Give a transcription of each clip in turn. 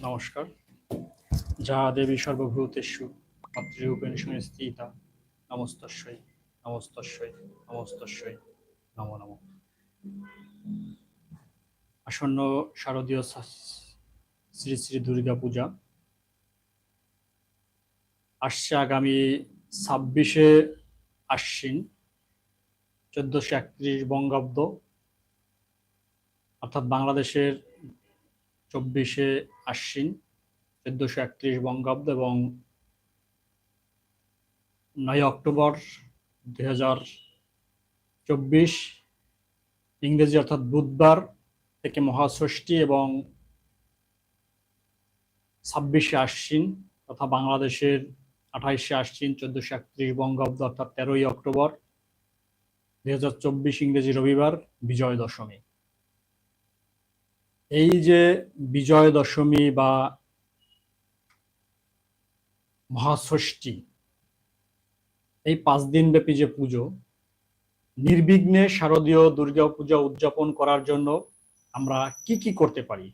নমস্কার। যা দেবী সর্বভূতেষু মাতৃরূপেণ সংস্থিতা নমস্তস্যই নমস্তস্যই নমস্তস্যই, নম নম। আসন্ন শারদীয় শ্রী শ্রী দুর্গা পূজা। আসছে আগামী ছাব্বিশে আশ্বিন, চোদ্দশো একত্রিশ বঙ্গাব্দ, অর্থাৎ বাংলাদেশের চব্বিশে আশ্বিন, চোদ্দশো একত্রিশ বঙ্গাব্দ এবং নয় অক্টোবর দুই হাজার চব্বিশ, ইংরেজি অর্থাৎ বুধবার থেকে মহাষষ্ঠী এবং ছাব্বিশে আশ্বিন তথা বাংলাদেশের আঠাইশে আশ্বিন, চোদ্দশো একত্রিশ বঙ্গাব্দ অর্থাৎ তেরোই অক্টোবর দুই হাজার চব্বিশ ইংরেজি রবিবার বিজয় দশমী। এই যে বিজয় দশমী বা মহাষষ্ঠী, এই পাঁচ দিন ব্যাপী যে পুজো, নির্বিঘ্নে শারদীয় দুর্গা পূজা উদযাপন করার জন্য আমরা কি কি করতে পারি,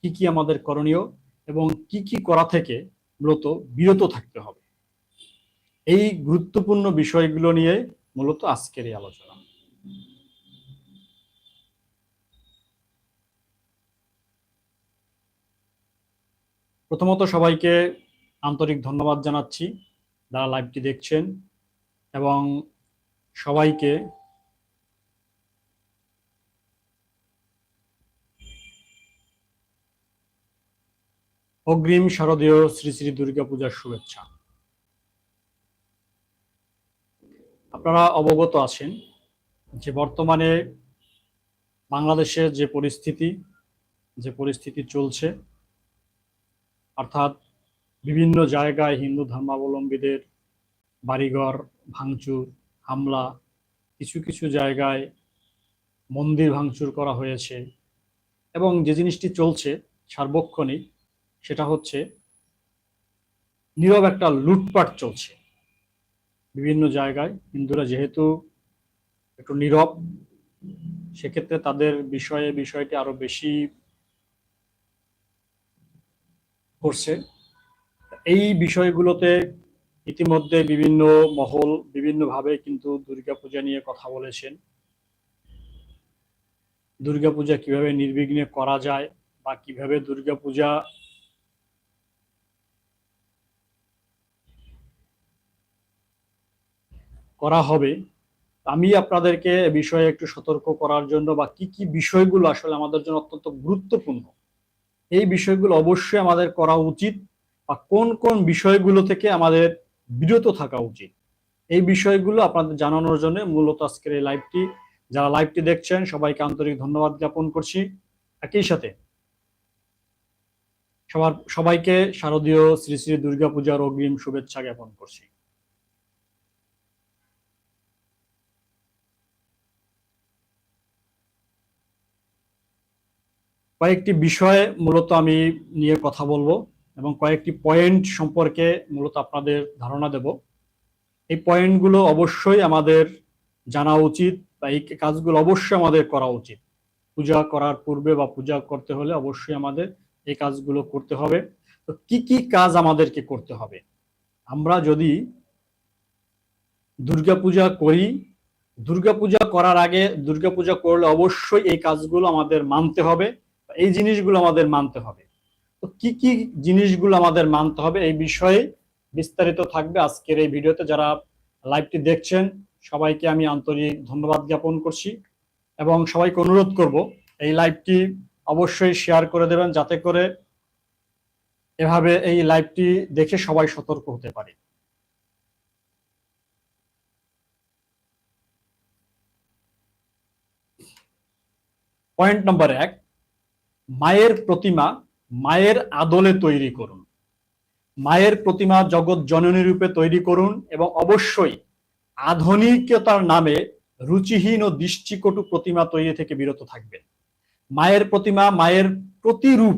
কি কি আমাদের করণীয় এবং কি কি করা থেকে মূলত বিরত থাকতে হবে, এই গুরুত্বপূর্ণ বিষয়গুলো নিয়ে মূলত আজকের এই আলোচনা। প্রথমত সবাইকে আন্তরিক ধন্যবাদ জানাচ্ছি যারা লাইভটি দেখছেন এবং সবাইকে অগ্রিম শারদীয় শ্রী শ্রী দুর্গা পূজার শুভেচ্ছা। আপনারা অবগত আছেন যে বর্তমানে বাংলাদেশের যে পরিস্থিতি যে পরিস্থিতি চলছে অর্থাৎ বিভিন্ন জায়গায় হিন্দু ধর্মাবলম্বীদের বাড়িঘর, ভাঙচুর, হামলা, কিছু কিছু জায়গায় মন্দির ভাঙচুর করা হয়েছে এবং যে জিনিসটি চলছে সার্বক্ষণিক, সেটা হচ্ছে নীরব একটা লুটপাট চলছে। বিভিন্ন জায়গায় হিন্দুরা যেহেতু একটু নীরব, সেক্ষেত্রে তাদের বিষয়ে, বিষয়টি আরও বেশি করছে। এই বিষয়গুলোতে ইতিমধ্যে বিভিন্ন মহল বিভিন্নভাবে কিন্তু দুর্গাপূজা নিয়ে কথা বলেছেন। দুর্গাপূজা কীভাবে নির্বিঘ্নে করা যায় বা কীভাবে দুর্গাপূজা করা হবে, আমি আপনাদেরকে বিষয়ে একটু সতর্ক করার জন্য বা কি কি বিষয়গুলো আসলে আমাদের জন্য অত্যন্ত গুরুত্বপূর্ণ এই বিষয়গুলো অবশ্যই আমাদের করা উচিত বা কোন কোন বিষয়গুলো থেকে আমাদের বিরত থাকা উচিত। এই বিষয়গুলো আপনাদের জানানোর জন্য মূলত আজকের এই লাইভটি। যারা লাইভটি দেখছেন, সবাইকে আন্তরিক ধন্যবাদ জ্ঞাপন করছি। একই সাথে সবার, সবাইকে শারদীয় শ্রী শ্রী দুর্গাপূজার অগ্রিম শুভেচ্ছা জ্ঞাপন করছি। কয়েকটি বিষয়ে মূলত আমি নিয়ে কথা বলব এবং কয়েকটি পয়েন্ট সম্পর্কে মূলত আপনাদের ধারণা দেব। এই পয়েন্টগুলো অবশ্যই আমাদের জানা উচিত বা এই কাজগুলো অবশ্যই আমাদের করা উচিত। পূজা করার পূর্বে বা পূজা করতে হলে অবশ্যই আমাদের এই কাজগুলো করতে হবে। তো কি কি কাজ আমাদেরকে করতে হবে? আমরা যদি দুর্গাপূজা করি, দুর্গাপূজা করার আগে দুর্গাপূজা করলে অবশ্যই এই কাজগুলো আমাদের মানতে হবে। এই জিনিসগুলো আমাদের মানতে হবে। তো কি কি জিনিসগুলো আমাদের মানতে হবে এই বিষয়ে বিস্তারিত থাকবে আজকের এই ভিডিওতে। যারা লাইভটি দেখছেন, সবাইকে আমি আন্তরিক ধন্যবাদ জ্ঞাপন করছি এবং সবাইকে অনুরোধ করব এই লাইভটি অবশ্যই শেয়ার করে দেবেন যাতে করে এভাবে এই লাইভটি দেখে সবাই সতর্ক হতে পারে। পয়েন্ট নম্বর এক মায়ের প্রতিমা মায়ের আদলে তৈরি করুন। মায়ের প্রতিমা জগৎ জননী রূপে তৈরি করুন এবং অবশ্যই আধুনিকতার নামে রুচিহীন ও দৃষ্টিকটু প্রতিমা তৈরি থেকে বিরত থাকবেন। মায়ের প্রতিমা মায়ের প্রতিরূপ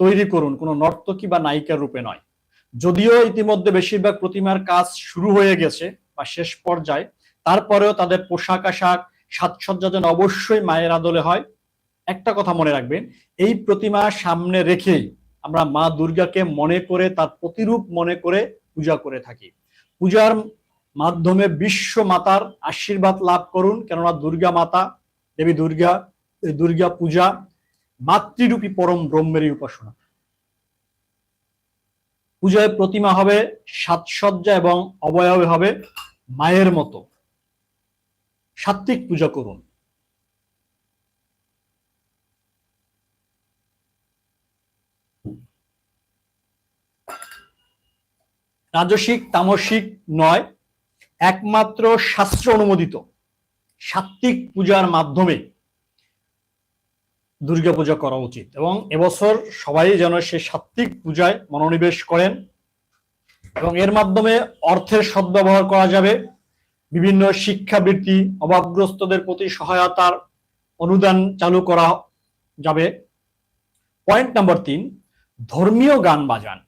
তৈরি করুন, কোনো নর্তকী বা নায়িকার রূপে নয়। যদিও ইতিমধ্যে বেশিরভাগ প্রতিমার কাজ শুরু হয়ে গেছে বা শেষ পর্যায়ে, তারপরেও তাদের পোশাক আশাক, সাজসজ্জা যেন অবশ্যই মায়ের আদলে হয় একটা কথা মনে রাখবেন, এই প্রতিমা সামনে রেখেই আমরা মা দুর্গাকে মনে করে, তার প্রতিরূপ মনে করে পূজা করে থাকি। পূজার মাধ্যমে বিশ্ব মাতার আশীর্বাদ লাভ করুন, কেননা দুর্গা মাতা, দেবী দুর্গা দুর্গা পূজা মাতৃরূপী পরম ব্রহ্মেরই উপাসনা। পূজায় প্রতিমা হবে সাজসজ্জা এবং অবয়বে হবে মায়ের মতো। সাত্ত্বিক পূজা করুন। রাজসিক, তামসিক নয়, একমাত্র শাস্ত্র অনুমোদিত। সাত্বিক পূজার মাধ্যমে দুর্গা পূজা করা উচিত এবং এবছর সবাই যেন সে সাত্বিক পূজায় মনোনিবেশ করেন এবং এর মাধ্যমে অর্থের সদ্ব্যবহার করা যাবে। বিভিন্ন শিক্ষাবৃত্তি অভাবগ্রস্তদের প্রতি সহায়তার অনুদান চালু করা যাবে। পয়েন্ট নাম্বার তিন, ধর্মীয় গান বাজান।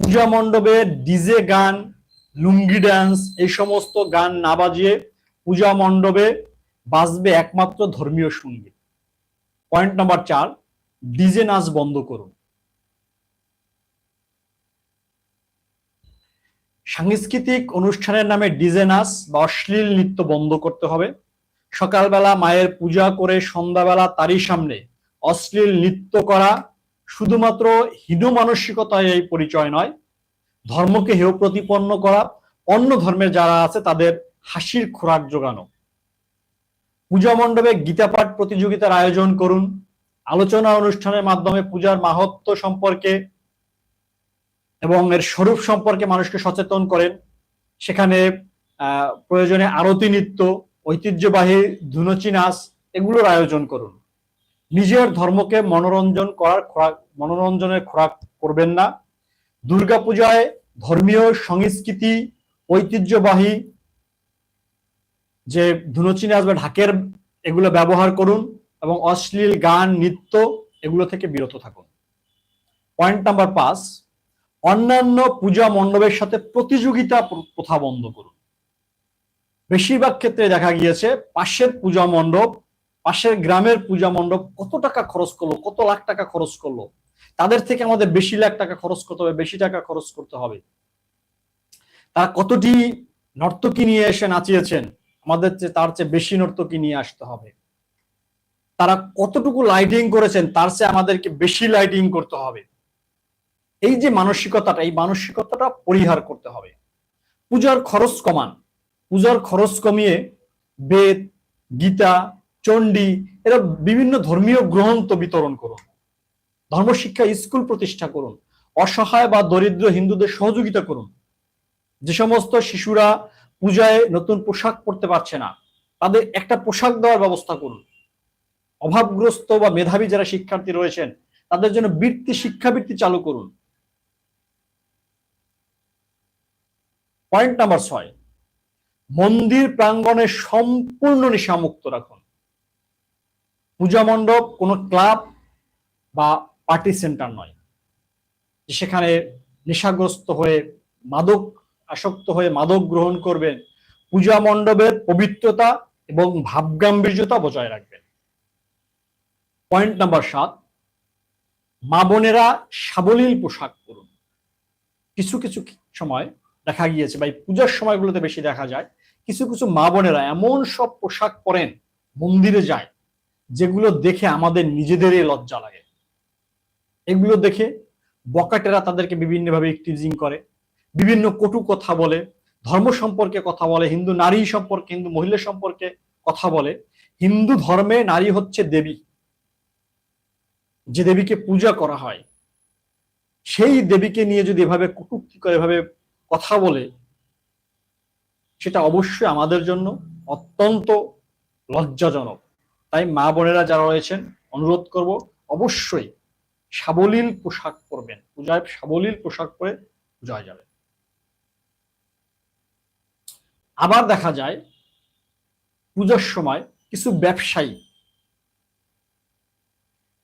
পূজা মণ্ডপে ডিজে গান, লুঙ্গি ড্যান্স এই সমস্ত গান না বাজিয়ে পূজা মণ্ডপে বাজবে একমাত্র ধর্মীয় সংগীত। পয়েন্ট নাম্বার চার, ডিজে নাচ বন্ধ করুন। সাংস্কৃতিক অনুষ্ঠানের নামে ডিজে নাচ বা অশ্লীল নৃত্য বন্ধ করতে হবে। সকালবেলা মায়ের পূজা করে সন্ধ্যাবেলা তারই সামনে অশ্লীল নৃত্য করা শুধুমাত্র হীন মানসিকতায় এই পরিচয় নয়, ধর্মকে হেয় প্রতিপন্ন করা, অন্য ধর্মের যারা আছে তাদের হাসির খোরাক যোগানো পূজা মণ্ডপে গীতাপাঠ প্রতিযোগিতার আয়োজন করুন। আলোচনা অনুষ্ঠানের মাধ্যমে পূজার মাহাত্ম সম্পর্কে এবং এর স্বরূপ সম্পর্কে মানুষকে সচেতন করেন। সেখানে প্রয়োজনে আরতি নৃত্য, ঐতিহ্যবাহী ধুনচি নাচ এগুলোর আয়োজন করুন। নিজের ধর্মকে মনোরঞ্জন করার খোরাক, মনোরঞ্জনের খোরাক করবেন না। দুর্গাপূজায় ধর্মীয় সংস্কৃতি, ঐতিহ্যবাহী যে ধুনচি নাচ বা ঢাকের এগুলো ব্যবহার করুন এবং অশ্লীল গান, নৃত্য এগুলো থেকে বিরত থাকুন। পয়েন্ট নাম্বার পাঁচ, অন্যান্য পূজা মণ্ডপের সাথে প্রতিযোগিতা প্রথা বন্ধ করুন। বেশিরভাগ ক্ষেত্রে দেখা গিয়েছে পাশের পূজা মণ্ডপ পাশের গ্রামের পূজা মণ্ডপ কত টাকা খরচ করল, কত লাখ টাকা খরচ করল? তাদের থেকে আমাদের বেশি লাখ টাকা খরচ করতে হবে, বেশি টাকা খরচ করতে হবে। তারা কতটি নর্তকী নিয়ে এসে নাচিয়েছেন, আমাদের চেয়ে তার চেয়ে বেশি নর্তকী নিয়ে আসতে হবে। তারা কতটুকু লাইটিং করেছেন, তার চেয়ে আমাদেরকে বেশি লাইটিং করতে হবে। এই যে মানসিকতাটা, এই মানসিকতাটা পরিহার করতে হবে। পূজার খরচ কমান। পূজার খরচ কমিয়ে বেদ, গীতা চণ্ডী, এরা বিভিন্ন ধর্মীয় গ্রন্থ বিতরণ করুন। ধর্মশিক্ষা স্কুল প্রতিষ্ঠা করুন। অসহায় বা দরিদ্র হিন্দুদের সহযোগিতা করুন। যে সমস্ত শিশুরা পূজায় নতুন পোশাক পরতে পারছে না, তাদের একটা পোশাক দেওয়ার ব্যবস্থা করুন। অভাবগ্রস্ত বা মেধাবী যারা শিক্ষার্থী রয়েছেন, তাদের জন্য বৃত্তি শিক্ষাবৃত্তি চালু করুন। পয়েন্ট নাম্বার ছয়, মন্দির প্রাঙ্গণে সম্পূর্ণ নেশামুক্ত রাখুন। পূজা মণ্ডপ, কোনো ক্লাব বা পার্টি সেন্টার নয়। সেখানে নেশাগ্রস্ত হয়ে মাদক আসক্ত হয়ে মাদক গ্রহণ করবেন, পূজা মণ্ডপের পবিত্রতা এবং ভাবগাম্ভীর্যতা বজায় রাখবেন। পয়েন্ট নাম্বার সাত, মা বোনেরা সাবলীল পোশাক পরুন। কিছু কিছু সময় দেখা গিয়েছে, বা এই পূজার সময়গুলোতে বেশি দেখা যায়, কিছু কিছু মা বোনেরা এমন সব পোশাক পরেন, মন্দিরে যায় যেগুলো দেখে আমাদের নিজেদেরই লজ্জা লাগে। এগুলো দেখে বকাটেরা তাদেরকে বিভিন্নভাবে টিজিং করে, বিভিন্ন কটু কথা বলে, ধর্ম সম্পর্কে কথা বলে, হিন্দু নারী সম্পর্কে, হিন্দু মহিলা সম্পর্কে কথা বলে। হিন্দু ধর্মে নারী হচ্ছে দেবী। যে দেবীকে পূজা করা হয়, সেই দেবীকে নিয়ে যদি এভাবে কটুক্তি করে, এভাবে কথা বলে, সেটা অবশ্যই আমাদের জন্য অত্যন্ত লজ্জাজনক। তাই মা বোনেরা যারা রয়েছেন, অনুরোধ করব অবশ্যই সাবলীল পোশাক পরবেন। পূজায় সাবলীল পোশাক পরে পূজায় যাবে আবার দেখা যায়, পূজার সময় কিছু ব্যবসায়ী,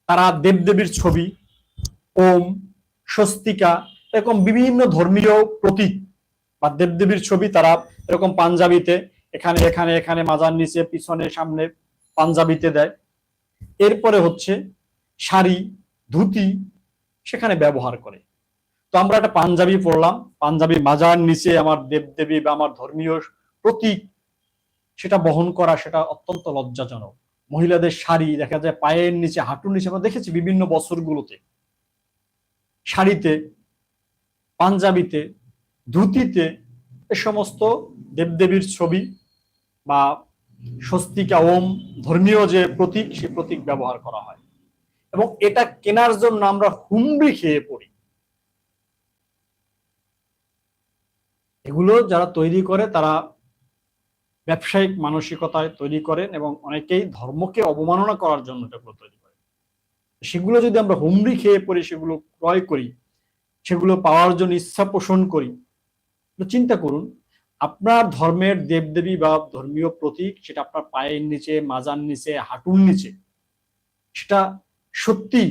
তারা দেবদেবীর ছবি, ওম, স্বস্তিকা, এরকম বিভিন্ন ধর্মীয় প্রতীক বা দেবদেবীর ছবি তারা এরকম পাঞ্জাবিতে এখানে এখানে এখানে, মাজার নিচে, পিছনে, সামনে পাঞ্জাবিতে দেয়। এরপরে হচ্ছে শাড়ি, ধুতি সেখানে ব্যবহার করে। তো আমরা একটা পাঞ্জাবি পড়লাম পাঞ্জাবি মাজার নিচে আমার দেবদেবী বা আমার ধর্মীয় প্রতীক সেটা বহন করা সেটা অত্যন্ত লজ্জাজনক। মহিলাদের শাড়ি, দেখা যায় পায়ের নিচে, হাঁটুর নিচে আমরা দেখেছি বিভিন্ন বছরগুলোতে। শাড়িতে, পাঞ্জাবিতে, ধুতিতে এ সমস্ত দেবদেবীর ছবি বা স্বস্তিকা ওম ধর্মীয় যে প্রতীক সেই প্রতীক ব্যবহার করা হয়। এবং এটা কেনার জন্য আমরা হুমড়ি খেয়ে পড়ি। এগুলো যারা তৈরি করে, তারা ব্যবসায়িক মানসিকতায় তৈরি করেন এবং অনেকেই ধর্মকে অবমাননা করার জন্য এগুলো তৈরি করেন। সেগুলো যদি আমরা হুমড়ি খেয়ে পড়ি, সেগুলো ক্রয় করি, সেগুলো পাওয়ার জন্য ইচ্ছা পোষণ করি চিন্তা করুন আপনার ধর্মের দেবদেবী বা ধর্মীয় প্রতীক, সেটা আপনার পায়ের নিচে, মাজার নিচে, হাঁটুর নিচে, সেটা সত্যি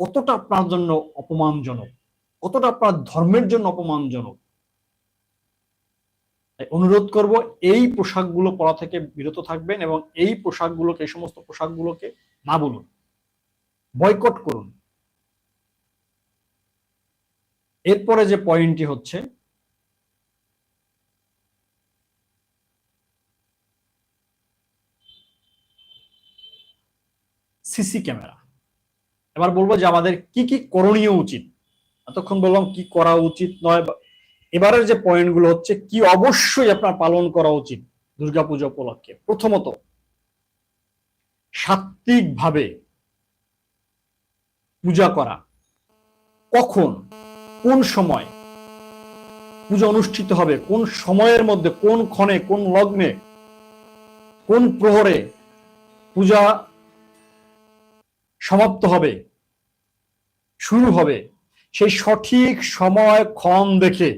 কতটা আপনার জন্য অপমানজনক, কতটা আপনার ধর্মের জন্য অপমানজনক? অনুরোধ করব, এই পোশাকগুলো পরা থেকে বিরত থাকবেন এবং এই পোশাকগুলোকে, এই সমস্ত পোশাকগুলোকে না বলুন, বয়কট করুন। এরপরে যে পয়েন্টটি হচ্ছে সিসি ক্যামেরা। এবার বলব যে আমাদের কি কি করণীয় উচিত? এতক্ষণ বললাম কি করা উচিত নয় এবারের যে পয়েন্টগুলো হচ্ছে কি অবশ্যই আপনার পালন করা উচিত দুর্গাপূজা উপলক্ষে। প্রথমত সাত্বিকভাবে পূজা করা। কখন? কোন সময়? পূজা অনুষ্ঠিত হবে? কোন সময়ের মধ্যে? কোন ক্ষণে? কোন লগ্নে? কোন প্রহরে? পূজা সমাপ্ত হবে, শুরু হবে। সেই সঠিক সময় ক্ষণ দেখে,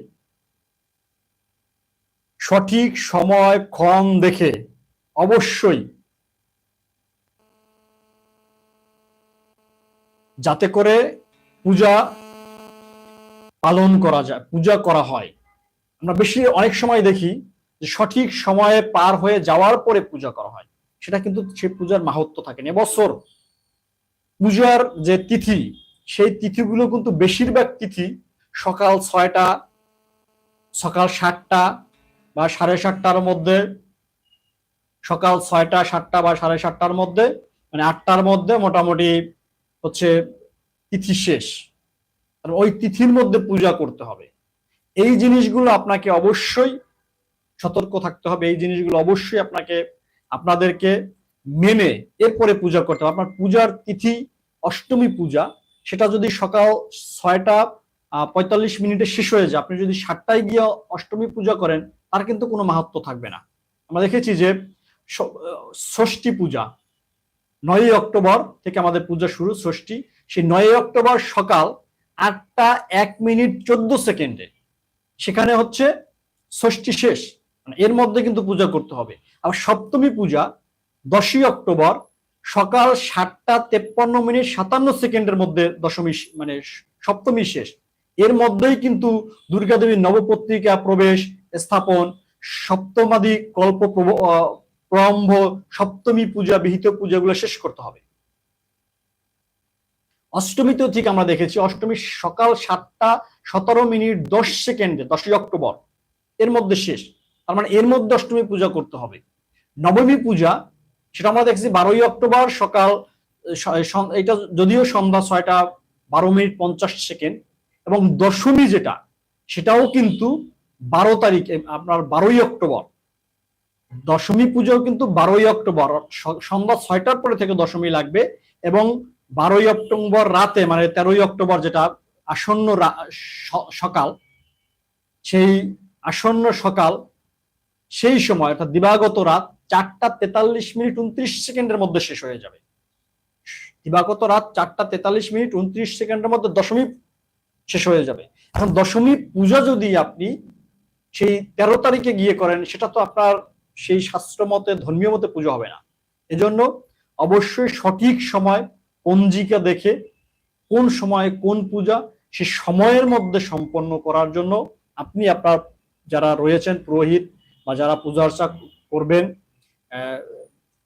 সঠিক সময় ক্ষণ দেখে অবশ্যই যাতে করে পূজা পালন করা যায়, পূজা করা হয়। আমরা বেশি অনেক সময় দেখি যে সঠিক সময়ে পার হয়ে যাওয়ার পরে পূজা করা হয়। সেটা কিন্তু সেই পূজার মাহাত্ম থাকেনি এবছর পূজার যে তিথি, সেই তিথিগুলো কিন্তু বেশিরভাগ তিথি সকাল ছয়টা, সকাল সাতটা বা সাড়ে সাতটার মধ্যে, সকাল ছয়টা, সাতটা বা সাড়ে সাতটার মধ্যে মানে আটটার মধ্যে মোটামুটি হচ্ছে তিথি শেষ। ওই তিথির মধ্যে পূজা করতে হবে। এই জিনিসগুলো আপনাকে অবশ্যই সতর্ক থাকতে হবে। এই জিনিসগুলো অবশ্যই আপনাকে, আপনাদেরকে মেনে এরপরে পূজা করতে হবে। আপনার পূজার তিথি অষ্টমী পূজা, সেটা যদি সকাল ছয়টা পঁয়তাল্লিশ মিনিটে শেষ হয়ে যায়, আপনি যদি সাতটায় গিয়ে অষ্টমী পূজা করেন, তার কিন্তু কোনো মাহাত্ম থাকবে না। আমরা দেখেছি যে ষষ্ঠী পূজা, নয়ই অক্টোবর থেকে আমাদের পূজা শুরু, ষষ্ঠী। সেই নয়ই অক্টোবর সকাল আটটা এক মিনিট চোদ্দ সেকেন্ডে। সেখানে হচ্ছে ষষ্ঠী শেষ মানে এর মধ্যে কিন্তু পূজা করতে হবে। আর সপ্তমী পূজা দশই অক্টোবর সকাল সাতটা তেপ্পান্ন মিনিট সাতান্ন সেকেন্ডের মধ্যে দশমী মানে সপ্তমী শেষ। এর মধ্যেই কিন্তু দুর্গাদেবীর নবপত্রিকা প্রবেশ, স্থাপন, সপ্তমাদি কল্প প্রারম্ভ, সপ্তমী পূজা, বিহিত পূজাগুলো শেষ করতে হবে। অষ্টমীতেও ঠিক আমরা দেখেছি, অষ্টমী সকাল সাতটা সতেরো মিনিট দশ সেকেন্ডে, দশই অক্টোবর, এর মধ্যে শেষ। তার মানে এর মধ্যে অষ্টমী পূজা করতে হবে। নবমী পূজা সেটা আমরা দেখছি বারোই অক্টোবর সকাল এটা যদিও সন্ধ্যা ছয়টা বারো মিনিট পঞ্চাশ সেকেন্ড এবং দশমী যেটা, সেটাও কিন্তু বারো তারিখ, আপনার বারোই অক্টোবর। দশমী পুজো কিন্তু বারোই অক্টোবর সন্ধ্যা ছয়টার পরে থেকে দশমী লাগবে এবং বারোই অক্টোবর রাতে মানে তেরোই অক্টোবর যেটা আসন্ন সকাল, সেই আসন্ন সকাল, সেই সময়, অর্থাৎ দিবাগত রাত চারটা তেতাল্লিশ মিনিট উনত্রিশ সেকেন্ডের মধ্যে শেষ হয়ে যাবে। দিবাগত রাত চারটা তেতাল্লিশ মিনিট উনত্রিশ সেকেন্ডের মধ্যে দশমী শেষ হয়ে যাবে। এখন দশমী পূজা যদি আপনি সেই তেরো তারিখে গিয়ে করেন, সেটা তো আপনার সেই শাস্ত্র মতে, ধর্মীয় মতে পুজো হবে না। এজন্য অবশ্যই সঠিক সময় পঞ্জিকা দেখে কোন সময় কোন পূজা সে সময়ের মধ্যে সম্পন্ন করার জন্য আপনি আপনার যারা রয়েছেন পুরোহিত বা যারা পূজা করবেন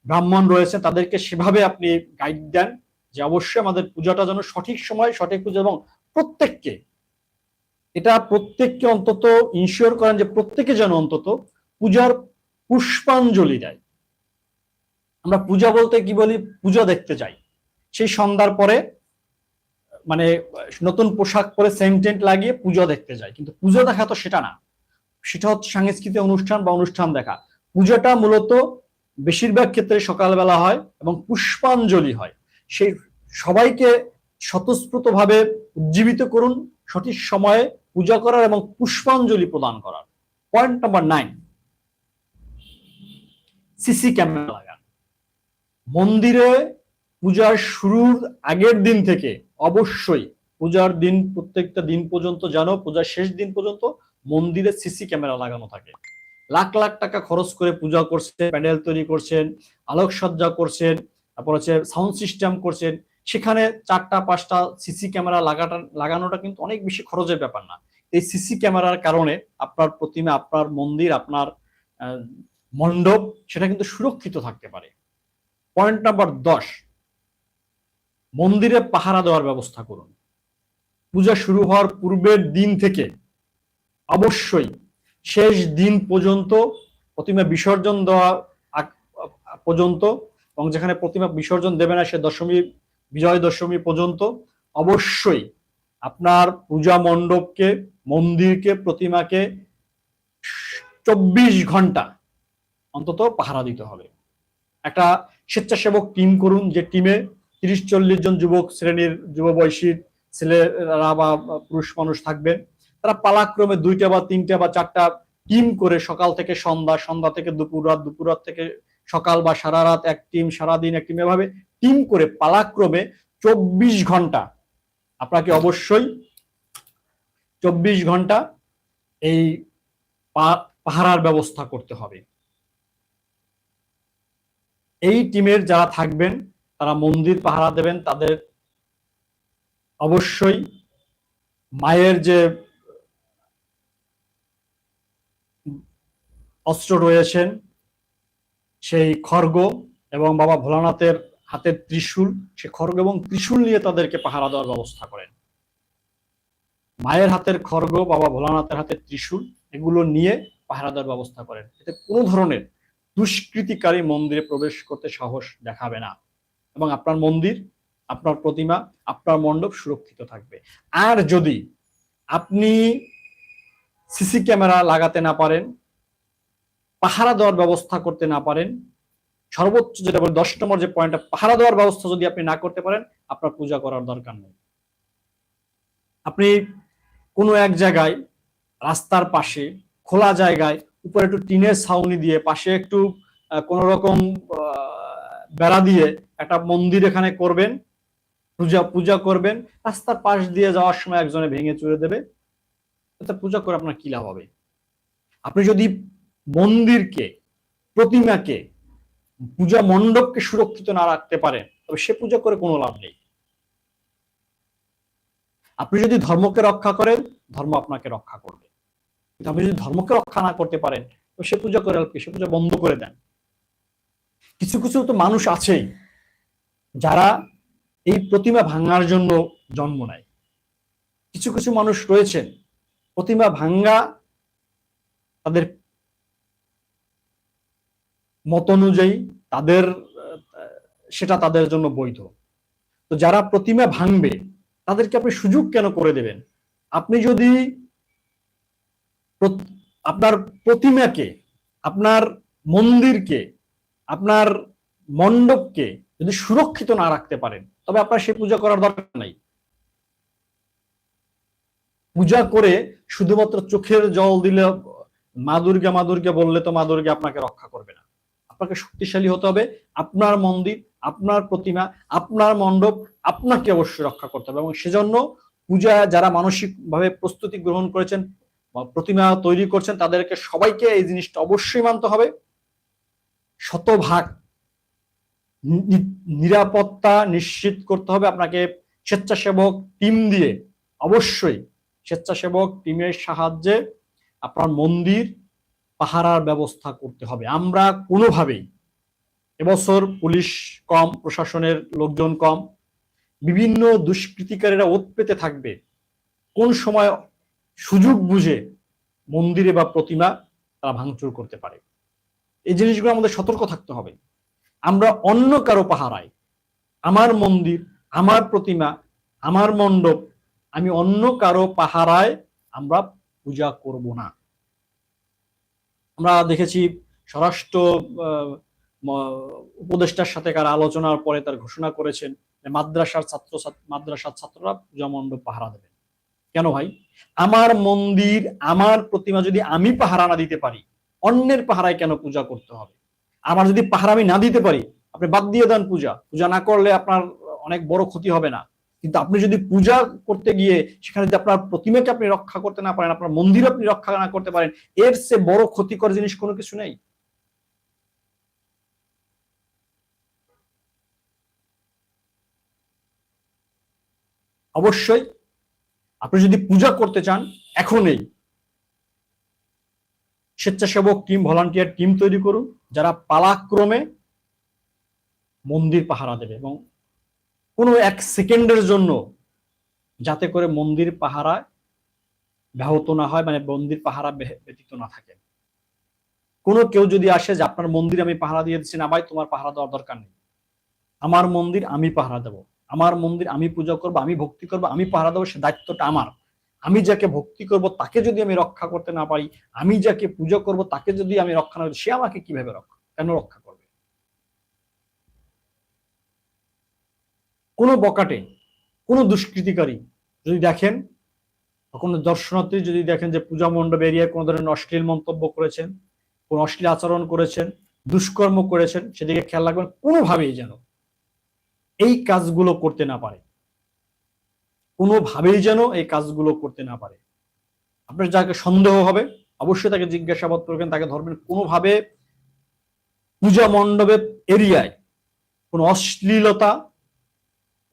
ব্রাহ্মণ রয়েছে, তাদেরকে সেভাবে আপনি গাইড দেন যে অবশ্যই আমাদের পূজাটা যেন সঠিক সময়, সঠিক পূজা এবং প্রত্যেককে, এটা প্রত্যেককে অন্তত ইনশিওর করেন যে প্রত্যেকে যেন অন্তত পূজার পুষ্পাঞ্জলি দেয়। আমরা পূজা বলতে কি বলি? পূজা দেখতে যাই সেই সন্ধ্যার পরে মানে নতুন পোশাক পরে সেন্টেন্ট লাগিয়ে পূজা দেখতে যাই। কিন্তু পূজা দেখা তো সেটা না। সেটা হচ্ছে সাংস্কৃতিক অনুষ্ঠান বা অনুষ্ঠান দেখা। পূজাটা মূলত বেশিরভাগ ক্ষেত্রে সকালবেলা হয় এবং পুষ্পাঞ্জলি হয়। সেই সবাইকে স্বতঃস্ফূর্ত ভাবে উজ্জীবিত করুন, সঠিক সময়ে পূজা করার এবং পুষ্পাঞ্জলি প্রদান করার। Point number nine CC camera লাগান। মন্দিরে পূজার শুরুর আগের দিন থেকে অবশ্যই পূজার দিন, প্রত্যেকটা দিন পর্যন্ত জানো পূজার শেষ দিন পর্যন্ত মন্দিরে সিসি ক্যামেরা লাগানো থাকে। লাখ লাখ টাকা খরচ করে পূজা করছেন, প্যান্ডেল তৈরি করছেন, আলোকসজ্জা করছেন, তারপর হচ্ছে সাউন্ড সিস্টেম করছেন। সেখানে চারটা, পাঁচটা সিসি ক্যামেরা লাগাটা, লাগানোটা কিন্তু অনেক বেশি খরচের ব্যাপার না। এই সিসি ক্যামেরার কারণে আপনার প্রতিমা, আপনার মন্দির, আপনার মণ্ডপ, সেটা কিন্তু সুরক্ষিত থাকতে পারে। পয়েন্ট নাম্বার দশ, মন্দিরে পাহারা দেওয়ার ব্যবস্থা করুন। পূজা শুরু হওয়ার পূর্বের দিন থেকে অবশ্যই শেষ দিন পর্যন্ত প্রতিমা বিসর্জন দেওয়া পর্যন্ত এবং যেখানে প্রতিমা বিসর্জন দেবে না, সে দশমী, বিজয় দশমী পর্যন্ত অবশ্যই আপনার পূজা মণ্ডপকে, মন্দিরকে, প্রতিমাকে চব্বিশ ঘণ্টা অন্তত পাহারা দিতে হবে। একটা স্বেচ্ছাসেবক টিম করুন, যে টিমে তিরিশ চল্লিশ জন যুবক, শ্রেণির যুব বয়সীর ছেলেরা বা পুরুষ মানুষ থাকবেন তারা পালাক্রমে দুইটা বা তিনটা বা চারটা টিম করে সকাল থেকে সন্ধ্যা সন্ধ্যা থেকে দুপুর রাত দুপুর রাত থেকে সকাল বা সারা রাত এক টিম সারাদিন এক টিম এভাবে টিম করে পালাক্রমে চব্বিশ ঘণ্টা। আপনাকে অবশ্যই চব্বিশ ঘণ্টা এই পাহারার ব্যবস্থা করতে হবে। এই টিমের যারা থাকবেন, তারা মন্দির পাহারা দেবেন, তাদের অবশ্যই মায়ের যে অস্ত্র রয়েছেন সেই খর্গ এবং বাবা ভোলানাথের হাতের ত্রিশূল, সে খর্গ এবং ত্রিশূল নিয়ে তাদেরকে পাহারা দেওয়ার ব্যবস্থা করেন। মায়ের হাতের খর্গ বাবা ভোলানাথের হাতের ত্রিশূল, এগুলো নিয়ে পাহারা দেওয়ার ব্যবস্থা করেন। এতে কোনো ধরনের দুষ্কৃতিকারী মন্দিরে প্রবেশ করতে সাহস দেখাবে না এবং আপনার মন্দির, আপনার প্রতিমা, আপনার মণ্ডপ সুরক্ষিত থাকবে। আর যদি আপনি সিসি ক্যামেরা লাগাতে না পারেন পাহারা দেওয়ার ব্যবস্থা করতে না পারেন। সর্বোচ্চ যেটা বলে দশ নম্বর যে পয়েন্টটা পাহারা দেওয়ার ব্যবস্থা যদি আপনি না করতে পারেন, আপনার পূজা করার দরকার নেই। আপনি কোনো এক জায়গায় রাস্তার পাশে, খোলা জায়গায়, উপরে একটু টিনের ছাউনি দিয়ে পাশে একটু কোন রকম বেড়া দিয়ে একটা মন্দির এখানে করবেন, পূজা পূজা করবেন, রাস্তার পাশ দিয়ে যাওয়ার সময় একজনে ভেঙে চুরে দেবে পূজা করে আপনার কি লাভ হবে? আপনি যদি মন্দিরকে, প্রতিমাকে, পূজা মণ্ডপকে সুরক্ষিত না রাখতে পারেন তবে সে পূজা করে কোনো লাভ নেই। আপনি যদি ধর্মকে রক্ষা করেন, ধর্ম আপনাকে রক্ষা করবে। কিন্তু আপনি যদি ধর্মকে রক্ষা না করতে পারেন, তো সে পূজা করে লাভ কি? সে পূজা বন্ধ করে দেন। কিছু কিছু তো মানুষ আছেই, যারা এই প্রতিমা ভাঙার জন্য জন্ম নেয়। কিছু কিছু মানুষ রয়েছেন, প্রতিমা ভাঙ্গা তাদের মত অনুযায়ী তাদের, সেটা তাদের জন্য বৈধ। তো যারা প্রতিমা ভাঙবে, তাদেরকে আপনি সুযোগ কেন করে দেবেন? আপনি যদি আপনার প্রতিমাকে, আপনার মন্দিরকে, আপনার মণ্ডপকে যদি সুরক্ষিত না রাখতে পারেন, তবে আপনার সে পূজা করার দরকার নাই। পূজা করে শুধুমাত্র চোখের জল দিলে, মা দুর্গা মা দুর্গা বললে তো মা দুর্গা আপনাকে রক্ষা করবে আপনাকে শক্তিশালী হতে হবে। আপনার মন্দির, আপনার প্রতিমা, আপনার মণ্ডপ আপনাকে অবশ্যই রক্ষা করতে হবে এবং সেজন্য পূজা যারা মানসিক ভাবে প্রস্তুতি গ্রহণ করেছেন প্রতিমা তৈরি করছেন, তাদেরকে সবাইকে এই জিনিসটা অবশ্যই মানতে হবে। শতভাগ নিরাপত্তা নিশ্চিত করতে হবে আপনাকে স্বেচ্ছাসেবক টিম দিয়ে। অবশ্যই স্বেচ্ছাসেবক টিমের সাহায্যে আপনার মন্দির পাহারার ব্যবস্থা করতে হবে। আমরা কোনোভাবেই এবছর পুলিশ কম, প্রশাসনের লোকজন কম, বিভিন্ন দুষ্কৃতিকারীরা ওত পেতে থাকবে। কোন সময় সুযোগ বুঝে মন্দিরে বা প্রতিমা তারা ভাঙচুর করতে পারে। এই জিনিসগুলো আমাদের সতর্ক থাকতে হবে। আমরা অন্য কারও পাহারায়, আমার মন্দির, আমার প্রতিমা, আমার মণ্ডপ, আমি অন্য কারও পাহারায় আমরা পূজা করব না। আমরা দেখেছি স্বরাষ্ট্র উপদেষ্টার সাথে কার আলোচনার পরে তার ঘোষণা করেছেন মাদ্রাসার ছাত্র মাদ্রাসার ছাত্ররা পূজা মণ্ডপ পাহারা দেবেন। কেন ভাই? আমার মন্দির, আমার প্রতিমা যদি আমি পাহারা না দিতে পারি, অন্যের পাহারায় কেন পূজা করতে হবে? আমার যদি পাহারা আমি না দিতে পারি, আপনি বাদ দিয়ে দেন পূজা। পূজা না করলে আপনার অনেক বড় ক্ষতি হবে না। কিন্তু আপনি যদি পূজা করতে গিয়ে সেখানে যদি আপনার প্রতিমাকে আপনি রক্ষা করতে না পারেন, আপনার মন্দির আপনি রক্ষা না করতে পারেন, এর চেয়ে বড় ক্ষতিকর জিনিস কোনো কিছু নেই? অবশ্যই। আপনি যদি পূজা করতে চান এখনই স্বেচ্ছাসেবক টিম, ভলান্টিয়ার টিম তৈরি করুন, যারা পালাক্রমে মন্দির পাহারা দেবে এবং কোনো এক সেকেন্ডের জন্য যাতে করে মন্দির পাহারা ব্যাহত না হয় মানে মন্দির পাহারা ব্যতীত না থাকে। কোনো কেউ যদি আসে যে, আপনার মন্দির আমি পাহারা দিয়ে দিচ্ছি না ভাই, তোমার পাহারা দেওয়ার দরকার নেই। আমার মন্দির আমি পাহারা দেব। আমার মন্দির আমি পূজা করব, আমি ভক্তি করব, আমি পাহারা দেবো, সে দায়িত্বটা আমার। আমি যাকে ভক্তি করব, তাকে যদি আমি রক্ষা করতে না পারি, আমি যাকে পূজা করব, তাকে যদি আমি রক্ষা না সে আমাকে কীভাবে রক্ষা, কেন রক্ষা করবে কোনো বকাটে, কোনো দুষ্কৃতিকারী যদি দেখেন কোনো দর্শনার্থী যদি দেখেন যে পূজা মণ্ডপ এরিয়ায় কোনো ধরনের অশ্লীল মন্তব্য করেছেন, কোন অশ্লীল আচরণ করেছেন, দুষ্কর্ম করেছেন, সেদিকে খেয়াল রাখবেন কোনোভাবেই যেন এই কাজগুলো করতে না পারে। কোনোভাবেই যেন এই কাজগুলো করতে না পারে। আপনার যাকে সন্দেহ হবে, অবশ্যই তাকে জিজ্ঞাসাবাদ করবেন, তাকে ধরবেন কোনোভাবে পূজা মণ্ডপের এরিয়ায় কোনো অশ্লীলতা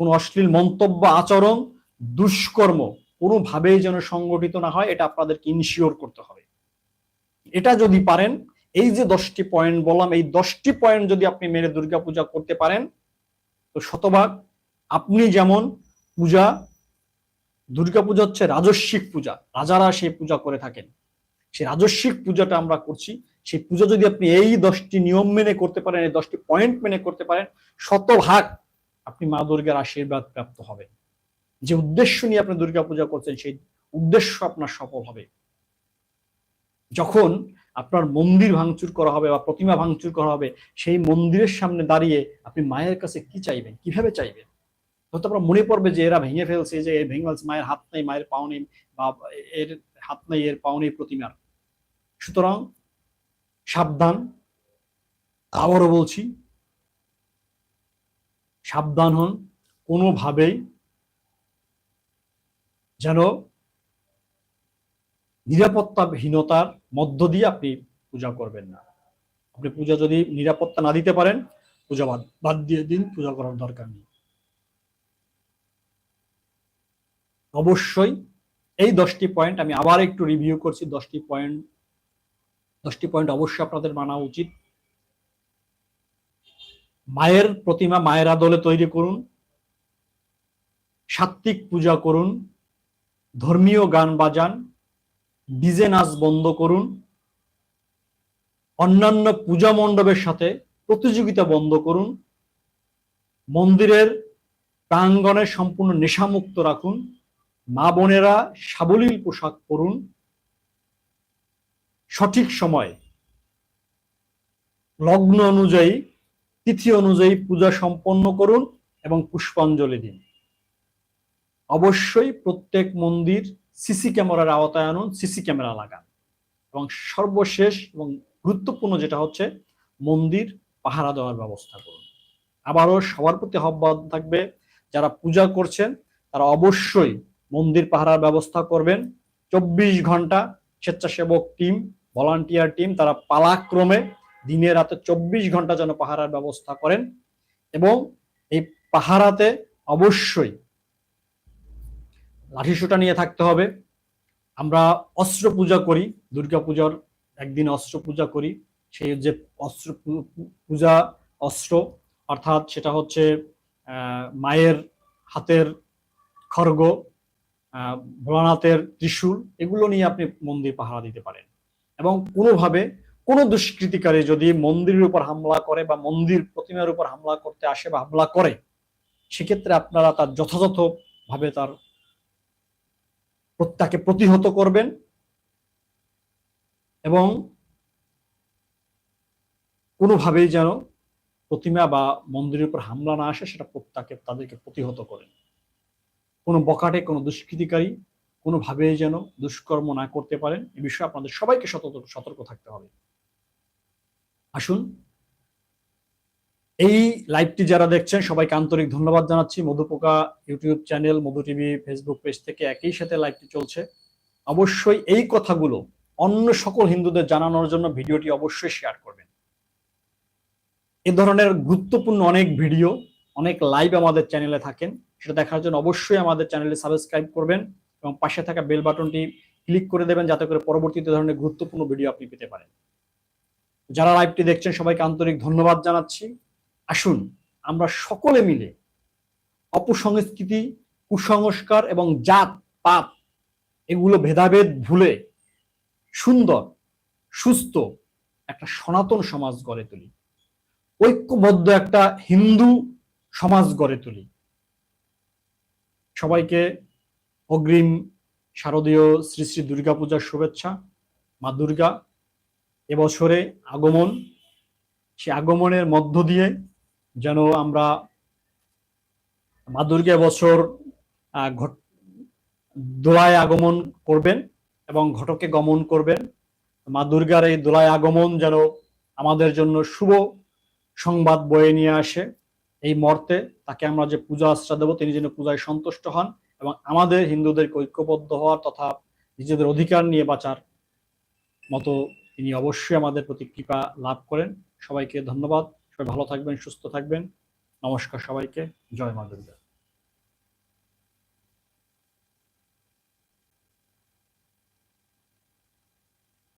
কোনো অশ্লীল মন্তব্য, আচরণ, দুষ্কর্ম কোনোভাবেই যেন সংগঠিত না হয়, এটা আপনাদেরকে ইনশিওর করতে হবে। এটা যদি পারেন, এই যে দশটি পয়েন্ট বললাম, এই দশটি পয়েন্ট যদি আপনি মেরে দুর্গাপূজা করতে পারেন, তো শতভাগ আপনি যেমন পূজা, দুর্গাপূজা হচ্ছে রাজস্বিক পূজা, রাজারা সেই পূজা করে থাকেন। সেই রাজস্বিক পূজাটা আমরা করছি, সেই পূজা যদি আপনি এই দশটি নিয়ম মেনে করতে পারেন, এই দশটি পয়েন্ট মেনে করতে পারেন, শতভাগ আপনি মা দুর্গার আশীর্বাদ প্রাপ্ত হবেন। যে উদ্দেশ্য নিয়ে আপনি দুর্গাপূজা করছেন, সেই উদ্দেশ্য আপনার সফল হবে। যখন আপনার মন্দির ভাঙচুর করা হবে বা প্রতিমা ভাঙচুর করা হবে, সেই মন্দিরের সামনে দাঁড়িয়ে আপনি মায়ের কাছে কি চাইবেন? কীভাবে চাইবেন? হয়তো আপনার মনে পড়বে যে এরা ভেঙে ফেলছে, যে ভেঙে ফেলছে, মায়ের হাত নেই, মায়ের পাও নেই বা এর হাত নেই, এর পাও নেই প্রতিমার। সুতরাং সাবধান, আবারও বলছি সাবধান হন, কোনোভাবেই যেন নিরাপত্তাহীনতার মধ্য দিয়ে আপনি পূজা করবেন না। আপনি পূজা যদি নিরাপত্তা না দিতে পারেন, পূজা বাদ বাদ দিয়ে দিন, পূজা করার দরকার নেই। অবশ্যই এই দশটি পয়েন্ট আমি আবার একটু রিভিউ করছি। দশটি পয়েন্ট দশটি পয়েন্ট অবশ্যই আপনাদের মানা উচিত। মায়ের প্রতিমা মায়ের আদলে তৈরি করুন সাত্বিক পূজা করুন, ধর্মীয় গান বাজান, ডিজে নাচ বন্ধ করুন, অন্যান্য পূজা মণ্ডপের সাথে প্রতিযোগিতা বন্ধ করুন, মন্দিরের প্রাঙ্গণে সম্পূর্ণ নেশামুক্ত রাখুন, মা বোনেরা সাবলীল পোশাক পরুন, সঠিক সময়, লগ্ন অনুযায়ী তিথি অনুযায়ী পূজা সম্পন্ন করুন এবং পুষ্পাঞ্জলি দিন। অবশ্যই প্রত্যেক মন্দির সিসি ক্যামেরার আওতায় আনুন, সিসি ক্যামেরা লাগান এবং সর্বশেষ এবং গুরুত্বপূর্ণ যেটা হচ্ছে মন্দির পাহারা দেওয়ার ব্যবস্থা করুন। আবারও সবার প্রতি আহ্বান থাকবে, যারা পূজা করছেন তারা অবশ্যই মন্দির পাহারার ব্যবস্থা করবেন। চব্বিশ ঘণ্টা স্বেচ্ছাসেবক টিম, ভলান্টিয়ার টিম, তারা পালাক্রমে দিনে রাতে চব্বিশ ঘণ্টা যেন পাহারার ব্যবস্থা করেন এবং এই পাহারাতে অবশ্যই লাঠিসোঁটা নিয়ে থাকতে হবে। আমরা অস্ত্র পূজা করি, দুর্গা পূজার একদিন অস্ত্র পূজা করি। সেই যে অস্ত্র পূজা অস্ত্র, অর্থাৎ সেটা হচ্ছে মায়ের হাতের খর্গ ভোলানাথের ত্রিশূল, এগুলো নিয়ে আপনি মন্দির পাহারা দিতে পারেন। এবং কোনোভাবে কোনো দুষ্কৃতিকারী যদি মন্দিরের উপর হামলা করে বা মন্দির প্রতিমার উপর হামলা করতে আসে বা হামলা করে, সেক্ষেত্রে আপনারা তার যথাযথ ভাবে তার তাকে প্রতিহত করবেন এবং কোনোভাবেই যেন প্রতিমা বা মন্দিরের উপর হামলা না আসে, সেটা তাকে তাদেরকে প্রতিহত করেন। কোনো বকাটে কোনো দুষ্কৃতিকারী কোনোভাবেই যেন দুষ্কর্ম না করতে পারেন, এ বিষয়ে আপনাদের সবাইকে সতর্ক সতর্ক থাকতে হবে। আসুন। এই লাইভটি যারা দেখছেন, সবাইকে আন্তরিক ধন্যবাদ জানাচ্ছি। Madhupoka YouTube channel, Madhu TV Facebook page থেকে একই সাথে লাইভটি চলছে। অবশ্যই এই কথাগুলো অন্য সকল হিন্দুদের জানানোর জন্য ভিডিওটি অবশ্যই শেয়ার করবেন। এ ধরনের গুরুত্বপূর্ণ অনেক ভিডিও অনেক লাইভ আমাদের চ্যানেলে থাকেন। সেটা দেখার জন্য অবশ্যই আমাদের চ্যানেলে সাবস্ক্রাইব করবেন এবং পাশে থাকা বেল বাটনটি ক্লিক করে দেবেন, যাতে করে পরবর্তীতে ধরনের গুরুত্বপূর্ণ ভিডিও আপনি পেতে পারেন। যারা লাইভটি দেখছেন, সবাইকে আন্তরিক ধন্যবাদ জানাচ্ছি। আসুন, আমরা সকলে মিলে অপসংস্কৃতি, কুসংস্কার এবং জাত, পাত এগুলো ভেদাভেদ ভুলে সুন্দর, সুস্থ একটা সনাতন সমাজ গড়ে তুলি। ঐক্যবদ্ধ একটা হিন্দু সমাজ গড়ে তুলি। সবাইকে অগ্রিম শারদীয় শ্রী শ্রী দুর্গাপূজার শুভেচ্ছা। মা দুর্গা এবছরে আগমন, সে আগমনের মধ্য দিয়ে যেন আমরা মা দুর্গা বছর দোলায় আগমন করবেন এবং ঘটকে গমন করবেন। মা দুর্গার এই দোলায় আগমন যেন আমাদের জন্য শুভ সংবাদ বয়ে নিয়ে আসে। এই মর্তে তাকে আমরা যে পূজা আশ্রা দেবো, তিনি যেন পূজায় সন্তুষ্ট হন এবং আমাদের হিন্দুদের ঐক্যবদ্ধ হওয়ার তথা নিজেদের অধিকার নিয়ে বাঁচার মতো তিনি অবশ্যই আমাদের প্রতি কৃপা লাভ করেন। সবাইকে ধন্যবাদ। সবাই ভালো থাকবেন, সুস্থ থাকবেন। নমস্কার সবাইকে। জয় মা দুর্গা।